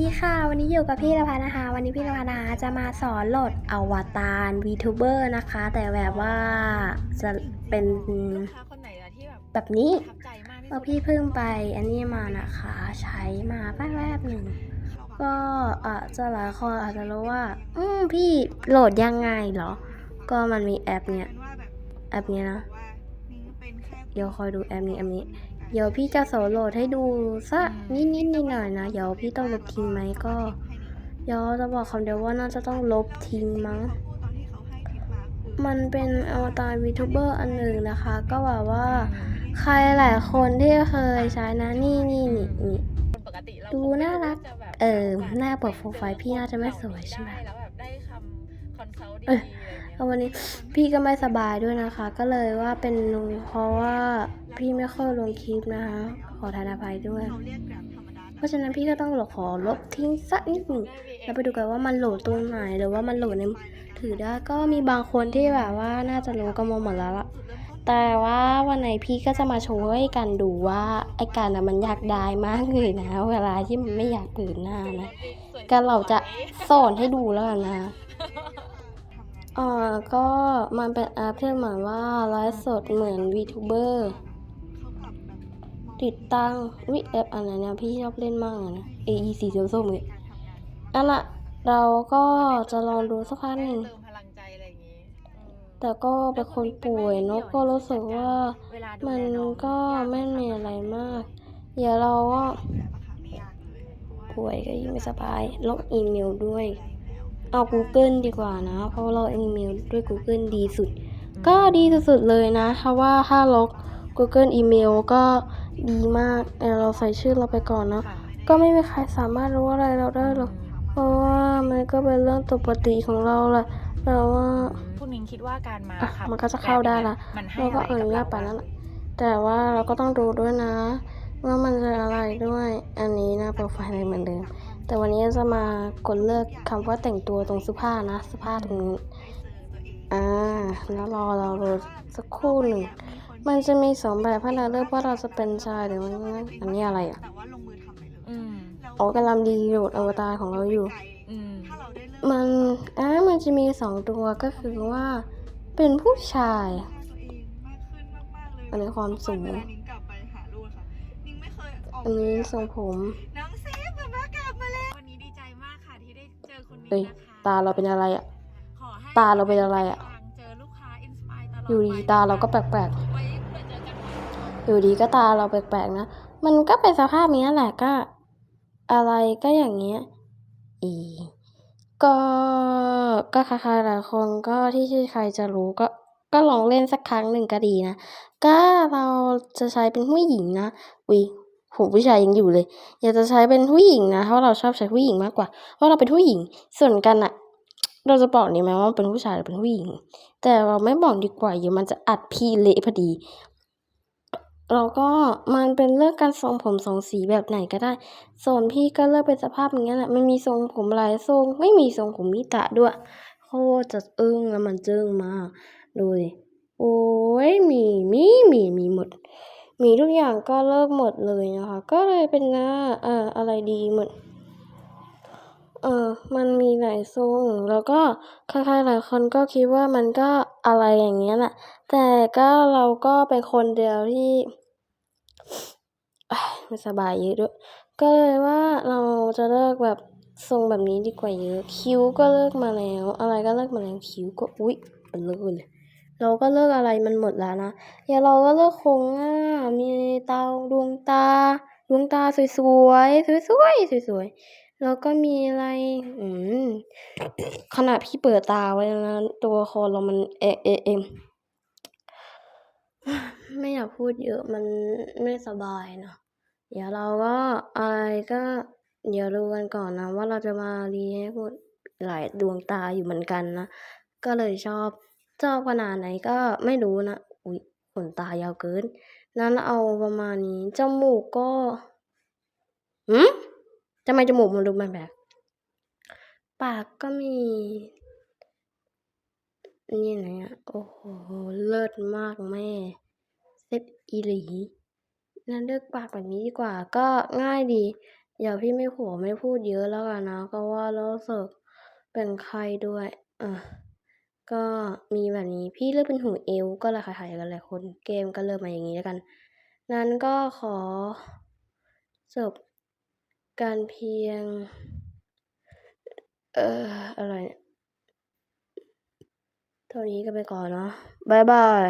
ดีค่ะ วันนี้อยู่กับพี่ละพันนะคะ วันนี้พี่ละพันนะจะมาสอนโหลดอวตารวีทูเบอร์นะคะ แต่แบบว่าจะเป็นแบบนี้เพราะพี่เพิ่งไปอันนี้มานะคะ ใช้มาแป๊บแหนึ่งก็อาจจะหลายคนอาจจะรู้ว่า อืมพี่โหลดยังไงเหรอ ก็มันมีแอปเนี้ยแอปเนี้ยนะเดี๋ยวคอยดูแอปนี้แอปนี้ เดี๋ยวพี่จะโสอนโหลดให้ดูสักนิดนิดนิดหน่อยๆนะ เดี๋ยวพี่ต้องลบทิ้งไหมก็เดี๋ยวจะบอกคำเดียวว่าน่าจะต้องลบทิ้งมั้ง มันเป็นอวตารวีทูเบอร์อันหนึ่งนะคะ ก็แบบว่าใครหลายคนที่เคยใช้นะนี่นี่นี่นี่คนปกติเราดูน่ารักจะแบบเออหน้าเปิดโปรไฟล์พี่น่าจะไม่สวยใช่ไหมด้แล้วแบบได้คำคอนซัลท์ดีเอ้ยๆอะไรเงี้ย แล้ววันนี้พี่ก็ไม่สบายด้วยนะคะ ก็เลยว่าเป็นเพราะว่าพี่ไม่ค่อยลงคลิปนะคะ ขอทานอภัยด้วย เพราะฉะนั้นพี่ก็ต้องขอลบทิ้งสักนิดหนึ่งแล้วไปดูกันว่ามันโหลดตรงไหนหรือว่ามันโหลดในถือได้ก็มีบางคนที่แบบว่าน่าจะรู้กันมาหมดแล้วล่ะแต่ว่าวันไหนพี่ก็จะมาโชว์ให้กันดูว่าไอ้การน่ะมันอยากได้มากเลยนะ เวลาที่มันไม่อยากเปิดหน้านะก็เราจะสอนให้ดูแล้วกันนะ อ่าก็มันเป็นแอปที่เหมือนว่าไลฟ์สดเหมือน VTuber ติดตั้งวิแอปอันนั้นเนี่ยพี่ชอบเล่นมากเลยนะ AE สีส้มๆเลยอันน่ะเราก็จะลองดูสักพักหนึ่งเติมพลังใจอะไรอย่างงี้เออแต่ก็เป็นคนป่วยเนอะก็รู้สึกว่าเวลาดูมันแลองก็ไม่มีอะไรมากเดี๋ยวเราก็ป่วยก็ยิ่งไม่สบายลบอีเมลด้วย เอา Google ดีกว่านะ เพราะเราอีเมลด้วย Google ดีสุด ก็ดีสุดๆเลยนะเพราะว่าถ้าลบ Google อีเมลก็ดีมากแต่เราใส่ชื่อเราไปก่อนเนาะค่ะก็ไม่มีใครสามารถรู้อะไรเราได้หรอกเพราะว่ามันก็เป็นเรื่องปกติของเราแหละแต่ว่าพวกนิ้งคิดว่าการมาอะขับมันก็จะเข้าได้ละมันให้เราอะก็ไรอกับนุญาเราตไปบ้างนั่นแหละแต่ว่าเราก็ต้องดูด้วยนะ ว่ามันจะอะไรด้วย อันนี้นะโปรไฟล์เหมือนเดิม แต่วันนี้จะมากดเลือกคำว่าแต่งตัวตรงเสื้อผ้านะเสื้อผ้าตรงนี้อ่าแล้วรอเราดูสักครู่หนึ่งมันจะมีสองแบบให้เราเลือกว่าเราจะเป็นชายหรือว่าอันนี้อะไรอะอืมอ๋อกำลังดีโหลดอวตารของเราอยู่อืมมันอ่ามันจะมีสองตัวก็คือว่า เป็นผู้ชายอันนี้ความสูงอันนี้ทรงผมน้อ เจอคุณนิ้งเอ้ยนะคะตาเราเป็นอะไรอะขอให้ตาเราเป็นอะไรอะเจอลูกค้าอินสปายตลอดอยู่ดีไปตาเราก็แปลกไว้ไปเจอกันใหม่ๆอยู่ดีก็ตาเราแปลกๆนะ มันก็เป็นสภาพนี้แหละก็ อะไรก็อย่างเงี้ย อีก็ก็ใครๆหลายคนก็ที่ที่ใครจะรู้ก็ก็ลองเล่นสักครั้งหนึ่งก็ดีนะ ก็เราจะใช้เป็นผู้หญิงนะอุ้ ยโหผู้ชายยังอยู่เลย อยากจะใช้เป็นผู้หญิงนะเพราะเราชอบใช้ผู้หญิงมากกว่า เพราะเราเป็นผู้หญิงส่วนกันอะเราจะบอกดีไหมว่าเป็นผู้ชายหรือเป็นผู้หญิง แต่เราไม่บอกดีกว่าเดี๋ยวมันจะอัดพี่เละพอดีเราก็มันเป็นเรื่องการทรงผมสองสีแบบไหนก็ได้ส่วนพี่ก็เลือกเป็นสภาพอย่างนี้แหละมันมีทรงผมหลายทรงไม่มีทรงผมมิตะด้วยโคตรจะอึ้งแล้วมันจึ้งมากดูดิโอ้ยมีมีมีมีหมด มีทุกอย่างก็เลิกหมดเลยนะคะ ก็เลยเป็นหน้าเอ่ออะไรดีเหมดเออมันมีหลายทรงแล้วก็ใครๆหลายคนก็คิดว่ามันก็อะไรอย่างเงี้ยแหละ แต่ก็เราก็เป็นคนเดียวที่ไม่สบายเยอะด้วย ก็เลยว่าเราจะเลิกแบบทรงแบบนี้ดีกว่าเยอะ คิ้วก็เลิกมาแล้ว อะไรก็เลิกมาแล้วคิ้วก็อุ๊ยเป็นเลิกเลย เราก็เลิกอะไรมันหมดแล้วนะอย่าเราก็เลิกโครงหน้ามีตาดวงตาดวงตาสวยๆสวยๆสวยๆแล้วก็มีอะไร อืมขนาดพี่เปิดตาไว้แล้วนะตัวครเรามันเอะเอะเอ็มไม่อยากพูดเยอะมันไม่สบายเนาะเดี๋ยวเราก็อะไรก็เดี๋ยวดูกันก่อนนะ ว่าเราจะมารีให้พูดหลายดวงตาอยู่เหมือนกันนะ ก็เลยชอบ ชอบขนาดไหนก็ไม่รู้นะ อุ๊ยขนตายาวเกิน นั้นเอาประมาณนี้ จมูกก็หืมทำไมจมูกมันดูแปลกปากก็มี นี่ไหนอะโอ้โห เลิศมากแม่ เซ็ตอีหลี นั้นเลือกปากแบบนี้ดีกว่า ก็ง่ายดี เดี๋ยวพี่ไม่หัวไม่พูดเยอะแล้วกันนะ ก็ว่าแล้วเสิร์ฟเป็นไข้ด้วย อะ ก็มีแบบนี้พี่เลือกเป็นหูเอวก็ราคาขายกันหลายคนเกมก็เริ่มมาอย่างนี้แล้วกัน นั้นก็ขอจบการเพียง เอ่ออะไรเท่านี้กันไปก่อนเนาะบายบาย